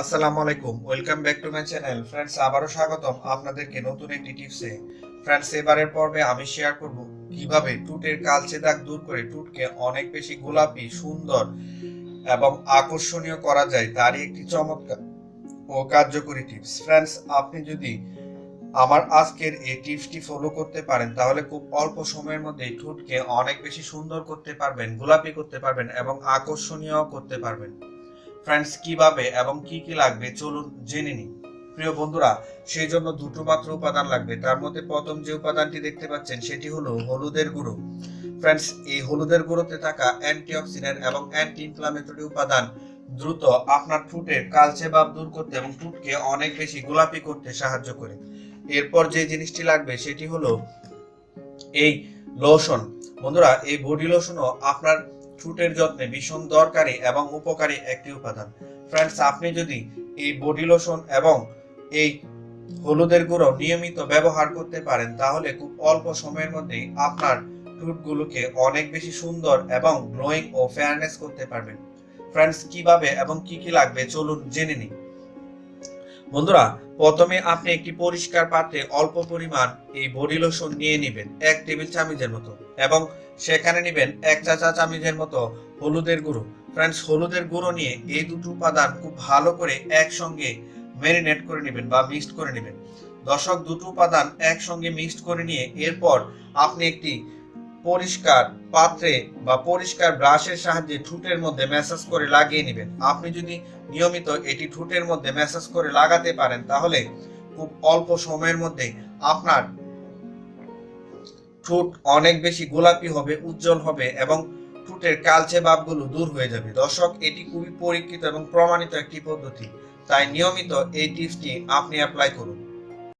আসসালামু আলাইকুম, welcome back to my channel. Friends, আবারও স্বাগতম আপনাদেরকে নতুন একটি টিপসে। ফ্রেন্ডস, এবারের পর্বে আমি শেয়ার করব কীভাবে টুটের কালচে দাগ দূর করে টুটকে অনেক বেশি গোলাপি, সুন্দর এবং আকর্ষণীয় করা যায় তারই একটি চমৎকার ও কার্যকরী টিপস। ফ্রেন্ডস, আপনি যদি আমার আজকের এই টিপসটি ফলো করতে পারেন, তাহলে খুব অল্প সময়ের মধ্যেই ঠোঁটকে অনেক বেশি সুন্দর করতে পারবেন, গোলাপি করতে পারবেন এবং আকর্ষণীয় করতে পারবেন। ফ্রেন্ডস কীভাবে এবং কি কি লাগবে চলুন জেনে নিই। প্রিয় বন্ধুরা, সেই জন্য দুটো মাত্র উপাদান লাগবে। তার মধ্যে প্রথম যে উপাদানটি দেখতে পাচ্ছেন, সেটি হলো হলুদের গুঁড়ো। ফ্রেন্ডস এই হলুদের গুঁড়োতে থাকা অ্যান্টিঅক্সিডেন্ট এবং অ্যান্টি ইনফ্লামেটরি উপাদান দ্রুত আপনার ঠোঁটের কালচে ভাব দূর করতে এবং ঠোঁটকে অনেক বেশি গোলাপি করতে সাহায্য করে। এরপর যে জিনিসটি লাগবে, সেটি হলো এই লোশন বন্ধুরা, এই বডি লোশনও আপনার ঠোঁটের যত্নে ভীষণ দরকারি এবং উপকারী একটি উপাদান। ফ্রেন্ডস আপনি যদি এই বডি লোশন এবং এই হলুদের গুঁড়ো নিয়মিত ব্যবহার করতে পারেন, তাহলে খুব অল্প সময়ের মধ্যেই আপনার ঠোঁটগুলোকে অনেক বেশি সুন্দর এবং গ্লোয়িং ও ফেয়ারনেস করতে পারবেন। ফ্রেন্ডস কীভাবে এবং কি কি লাগবে চলুন জেনে নিই। বন্ধুরা প্রথমে আপনি একটি পরিষ্কার পাত্রে অল্প পরিমাণ এই বডি লোশন নিয়ে নেবেন, এক টেবিল চামচের মতো এবং সেখানে নেবেন এক চা চা চামচের মতো হলুদের গুঁড়ো। ফ্রেন্ডস হলুদের গুঁড়ো নিয়ে এই দুটো উপাদান খুব ভালো করে একসঙ্গে ম্যারিনেট করে নেবেন বা মিক্সড করে নেবেন। দর্শক, দুটো উপাদান একসঙ্গে মিক্সড করে নিয়ে এরপর আপনি একটি পরিষ্কার পাত্রে বা পরিষ্কার ব্রাশের সাহায্যে ঠুটের মধ্যে ম্যাসাজ করে লাগিয়ে নেবেন। আপনি যদি নিয়মিত এটি ঠুটের মধ্যে ম্যাসাজ করে লাগাতে পারেন, তাহলে খুব অল্প সময়ের মধ্যে আপনার ঠোঁট অনেক বেশি গোলাপি হবে, উজ্জ্বল হবে এবং ঠোঁটের কালচে ভাবগুলো দূর হয়ে যাবে। দর্শক, এটি খুবই পরীক্ষিত এবং প্রমাণিত একটি পদ্ধতি। তাই নিয়মিত এই টিপসটি আপনি অ্যাপ্লাই করুন।